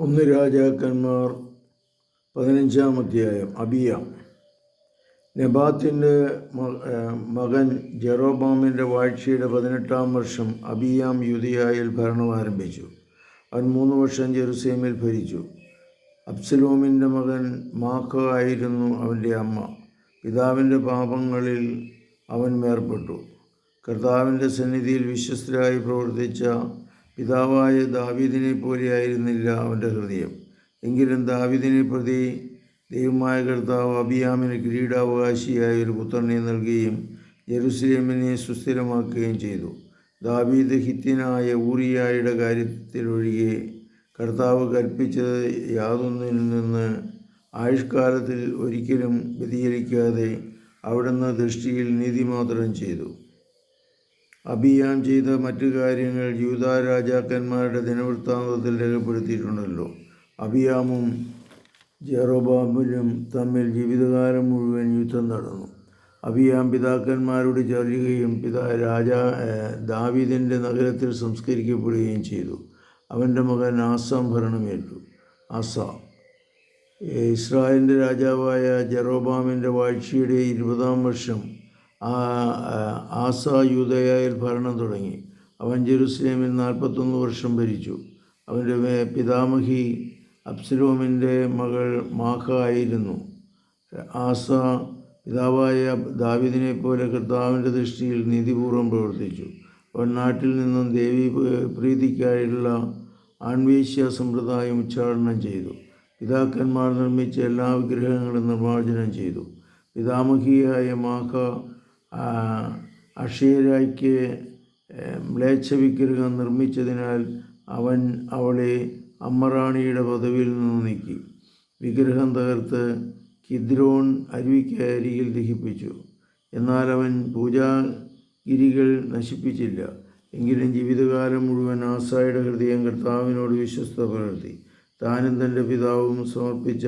ഒന്ന് രാജാക്കന്മാർ പതിനഞ്ചാം അധ്യായം അബിയാം. നെബാത്തിന്റെ മകൻ ജെറോബാമിന്റെ വാഴ്ചയുടെ പതിനെട്ടാം വർഷം അബിയാം യുദിയായിൽ ഭരണം ആരംഭിച്ചു. അവൻ മൂന്ന് വർഷം ജെറുസലേമിൽ ഭരിച്ചു. അബ്സലോമിന്റെ മകൻ മാക്ക ആയിരുന്നു അവന്റെ അമ്മ. പിതാവിന്റെ പാപങ്ങളിൽ അവൻ മേർപ്പെട്ടു. കർത്താവിന്റെ സന്നിധിയിൽ വിശ്വസ്തരായി പ്രവർത്തിച്ച പിതാവായ ദാവീദിനെ പോലെയായിരുന്നില്ല അവന്റെ ഹൃദയം. എങ്കിലും ദാവീദിനെ പ്രതി ദൈവമായ കർത്താവ് അബിയാമിന് കിരീടാവകാശിയായ ഒരു പുത്രനെ നൽകുകയും ജെറുസലേമിനെ സുസ്ഥിരമാക്കുകയും ചെയ്തു. ദാവീദ് ഹിത്യനായ ഊറിയായുടെ കാര്യത്തിലൊഴികെ കർത്താവ് കൽപ്പിച്ചത് യാതൊന്നിൽ നിന്ന് ആയുഷ്കാലത്തിൽ ഒരിക്കലും വ്യതിചലിക്കാതെ അവിടുന്ന് ദൃഷ്ടിയിൽ നീതി മാത്രം ചെയ്തു. അബിയാം ചെയ്ത മറ്റു കാര്യങ്ങൾ യൂത രാജാക്കന്മാരുടെ ദിനവൃത്താന്തത്തിൽ രേഖപ്പെടുത്തിയിട്ടുണ്ടല്ലോ. അബിയാമും ജെറോബാബിലും തമ്മിൽ ജീവിതകാലം മുഴുവൻ യുദ്ധം നടന്നു. അബിയാം പിതാക്കന്മാരോട് ചൊല്ലുകയും പിതാ രാജാ ദാവീദിന്റെ നഗരത്തിൽ സംസ്കരിക്കപ്പെടുകയും ചെയ്തു. അവന്റെ മകൻ ആസാം ഭരണമേറ്റു. ആസ ഇസ്രായേലിന്റെ രാജാവായ ജെറോബാമിന്റെ വാഴ്ചയുടെ ഇരുപതാം വർഷം ആസ യൂതയായിൽ ഭരണം തുടങ്ങി. അവൻ ജെറുസലേമിൽ നാൽപ്പത്തൊന്ന് വർഷം ഭരിച്ചു. അവന്റെ പിതാമഹി അബ്സലോമിന്റെ മകൾ മാഹ ആയിരുന്നു. ആസ പിതാവായ ദാവിദിനെ പോലെ കർത്താവിന്റെ ദൃഷ്ടിയിൽ നീതിപൂർവം പ്രവർത്തിച്ചു. അവൻ നാട്ടിൽ നിന്നും ദേവി പ്രീതിക്കായുള്ള ആൺവേശ്യ സമ്പ്രദായം ഉച്ചാടനം ചെയ്തു. പിതാക്കന്മാർ നിർമ്മിച്ച എല്ലാ വിഗ്രഹങ്ങളും നിർമ്മാർജനം ചെയ്തു. പിതാമഹിയായ മാഖ അക്ഷയരായ്ക്ക് മ്ലേച്ഛ വിഗ്രഹം നിർമ്മിച്ചതിനാൽ അവൻ അവളെ അമ്മറാണിയുടെ പദവിയിൽ നിന്ന് നീക്കി. വിഗ്രഹം തകർത്ത് കിദ്രോൺ അരുവിക്കരികിൽ ദഹിപ്പിച്ചു. എന്നാൽ അവൻ പൂജാഗിരികൾ നശിപ്പിച്ചില്ല. എങ്കിലും ജീവിതകാലം മുഴുവൻ ആസായുടെ ഹൃദയം കർത്താവിനോട് വിശ്വസ്ത പുലർത്തി. താനും തന്റെ പിതാവും സമർപ്പിച്ച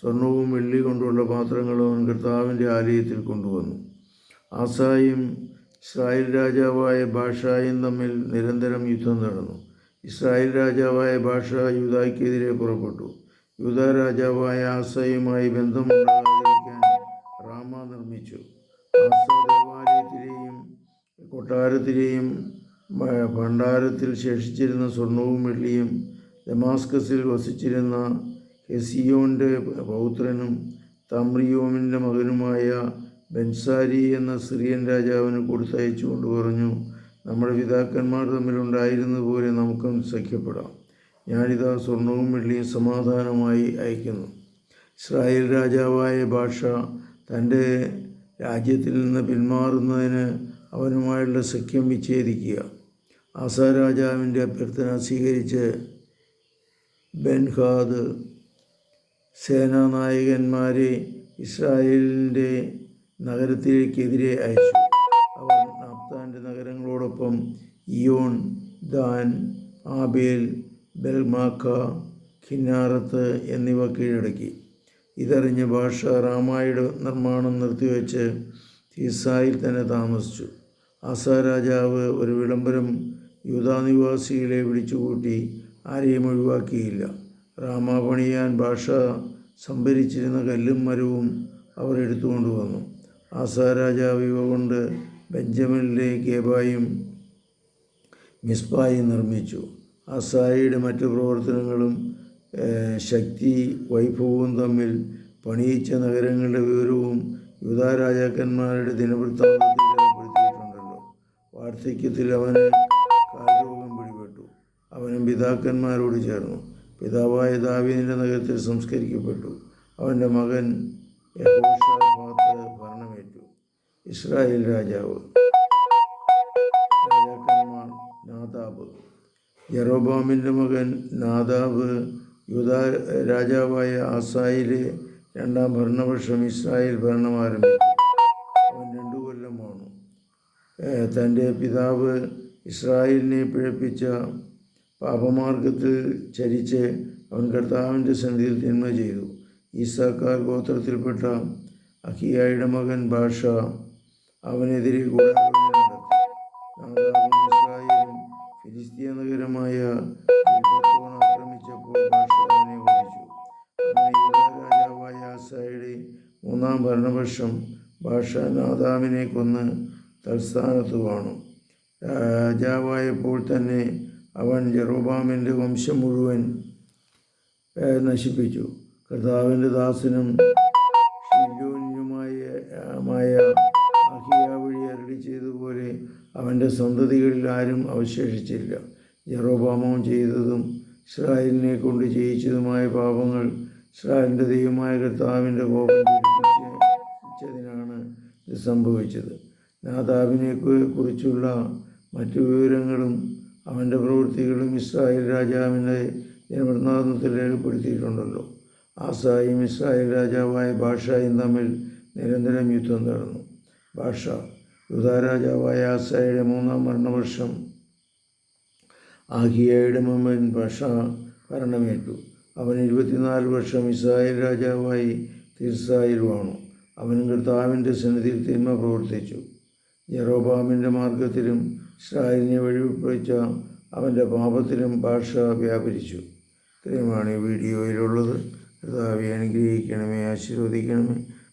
സ്വർണവും വെള്ളി കൊണ്ടുള്ള പാത്രങ്ങളും അവൻ കർത്താവിന്റെ ആലയത്തിൽ കൊണ്ടുവന്നു. ആസായും ഇസ്രായേൽ രാജാവായ ഭാഷായും തമ്മിൽ നിരന്തരം യുദ്ധം നടന്നു. ഇസ്രായേൽ രാജാവായ ഭാഷ യൂതായ്ക്കെതിരെ പുറപ്പെട്ടു. യൂത രാജാവായ ആസയുമായി ബന്ധമുണ്ടാകാതിരിക്കാൻ റാമ നിർമ്മിച്ചു. ആസ ദേവാലയത്തിലെയും കൊട്ടാരത്തിലെയും ഭണ്ഡാരത്തിൽ ശേഷിച്ചിരുന്ന സ്വർണവും വെള്ളിയും ദമാസ്കസിൽ വസിച്ചിരുന്ന ഹെസിയോന്റെ പൗത്രനും തമ്രിയോമിന്റെ മകനുമായ ബെൻസാരി എന്ന സിറിയൻ രാജാവിന് കൊടുത്തയച്ചു കൊണ്ട് പറഞ്ഞു നമ്മുടെ പിതാക്കന്മാർ തമ്മിലുണ്ടായിരുന്നത് പോലെ നമുക്കും സഖ്യപ്പെടാം. ഞാനിതാ സ്വർണവും വെള്ളിയും സമാധാനമായി അയക്കുന്നു ഇസ്രായേൽ രാജാവായ ഭാഷ തന്റെ രാജ്യത്തിൽ നിന്ന് പിന്മാറുന്നതിന് അവനുമായുള്ള സഖ്യം വിച്ഛേദിക്കുക. ആസ രാജാവിന്റെ അഭ്യർത്ഥന സ്വീകരിച്ച് ബെൻഹാദ് സേനാനായകന്മാരെ ഇസ്രായേലിന്റെ നഗരത്തിലേക്കെതിരെ അയച്ചു. അവർ നാപ്താന്റെ നഗരങ്ങളോടൊപ്പം Ijon Dan Abel Beth Maacah Chinnereth എന്നിവ കീഴടക്കി. ഇതറിഞ്ഞ് ഭാഷ റാമായുടെ നിർമ്മാണം നിർത്തിവെച്ച് തീസായിൽ തന്നെ താമസിച്ചു. ആസ രാജാവ് ഒരു വിളംബരം യൂതാനിവാസികളെ വിളിച്ചുകൂട്ടി ആരെയും ഒഴിവാക്കിയില്ല. റാമ പണിയാൻ ഭാഷ സംഭരിച്ചിരുന്ന കല്ലും മരവും അവർ എടുത്തുകൊണ്ട് വന്നു ആസ രാജാവ് ഇവ കൊണ്ട് ബെഞ്ചമിനിലെ ഗേബായും മിസ്ബായും നിർമ്മിച്ചു. ആസായിയുടെ മറ്റു പ്രവർത്തനങ്ങളും ശക്തി വൈഭവവും തമ്മിൽ പണിയിച്ച നഗരങ്ങളുടെ വിവരവും യുവതാരാജാക്കന്മാരുടെ ദിനവൃത്താന്തത്തിൽ രേഖപ്പെടുത്തിയിട്ടുണ്ടല്ലോ. വാർദ്ധക്യത്തിൽ അവന് കാൽരോഗം പിടിപെട്ടു. അവനും പിതാക്കന്മാരോട് ചേർന്നു. പിതാവായ ദാവീദിന്റെ നഗരത്തിൽ സംസ്കരിക്കപ്പെട്ടു. അവന്റെ മകൻ യഹോഷാഫാത്ത് ഇസ്രായേൽ രാജാവ്. രാജാക്കന്മാർ നാദാബ്. യറോബാമിന്റെ മകൻ നാദാബ് യുദ രാജാവായ ആസായിലെ രണ്ടാം ഭരണവർഷം ഇസ്രായേൽ ഭരണം ആരംഭിച്ചു. അവൻ രണ്ടു കൊല്ലമാണ് തന്റെ പിതാവ് ഇസ്രായേലിനെ പിഴപ്പിച്ച പാപമാർഗത്തിൽ ചരിച്ച് അവൻ കർത്താവിന്റെ സന്ധിയിൽ തിന്മ ചെയ്തു. ഈസാക്കാർ ഗോത്രത്തിൽപ്പെട്ട അഹിയായുടെ മകൻ ഭാഷ അവനെതിരെ ഗൂഢാലോചന നടത്തി. ഇസ്രായേലും ഫിലിസ്തീയ നഗരമായ ഗിൽബത്തോൺ ആക്രമിച്ചപ്പോൾ ഭാഷ അവനെ ഓടിച്ചു അങ്ങനെ യൂത രാജാവായ ആസായുടെ മൂന്നാം ഭരണപക്ഷം ഭാഷ നാദാമിനെ കൊന്ന് തൽസ്ഥാനത്ത് വാണു. രാജാവായപ്പോൾ തന്നെ അവൻ ജെറോബാമിന്റെ വംശം മുഴുവൻ നശിപ്പിച്ചു. കർത്താവിന്റെ ദാസനും അവന്റെ സന്തതികളിൽ ആരും അവശേഷിച്ചില്ല. ജെറോബാമോൻ ചെയ്തതും ഇസ്രായേലിനെ കൊണ്ട് ചെയ്യിച്ചതുമായ പാപങ്ങൾ ഇസ്രായേലിന്റെ ദൈവമായ കർത്താവിന്റെ കോപം ജ്വലിപ്പിച്ചതിനാണ് ഇത് സംഭവിച്ചത്. നാദാബിനെ കുറിച്ചുള്ള മറ്റു വിവരങ്ങളും അവന്റെ പ്രവൃത്തികളും ഇസ്രായേൽ രാജാവിന്റെ ജനവൃന്ദാന്തത്തിൽ രേഖപ്പെടുത്തിയിട്ടുണ്ടല്ലോ. ആസായും ഇസ്രായേൽ രാജാവായ ഭാഷയും തമ്മിൽ നിരന്തരം യുദ്ധം നടന്നു. ഭാഷ യുധാ രാജാവായ ആസായുടെ മൂന്നാം മരണവർഷം ആഹിയയുടെ മുമ്പൻ ഭാഷ ഭരണമേറ്റു അവൻ ഇരുപത്തിനാല് വർഷം ഇസ്രായേൽ രാജാവായി തീർസായിൽ വാണു. അവൻ കർത്താവിന്റെ സന്നിധിയിൽ തിന്മ പ്രവർത്തിച്ചു. ജെറോബാമിന്റെ മാർഗത്തിലും ഇസ്രായേലിനെ വഴിവിപ്പിച്ച അവന്റെ പാപത്തിലും ഭാഷ വ്യാപരിച്ചു. ഇത്രയുമാണ് ഈ വീഡിയോയിലുള്ളത്. കർത്താവെ അനുഗ്രഹിക്കണമേ ആശീർവദിക്കണമേ.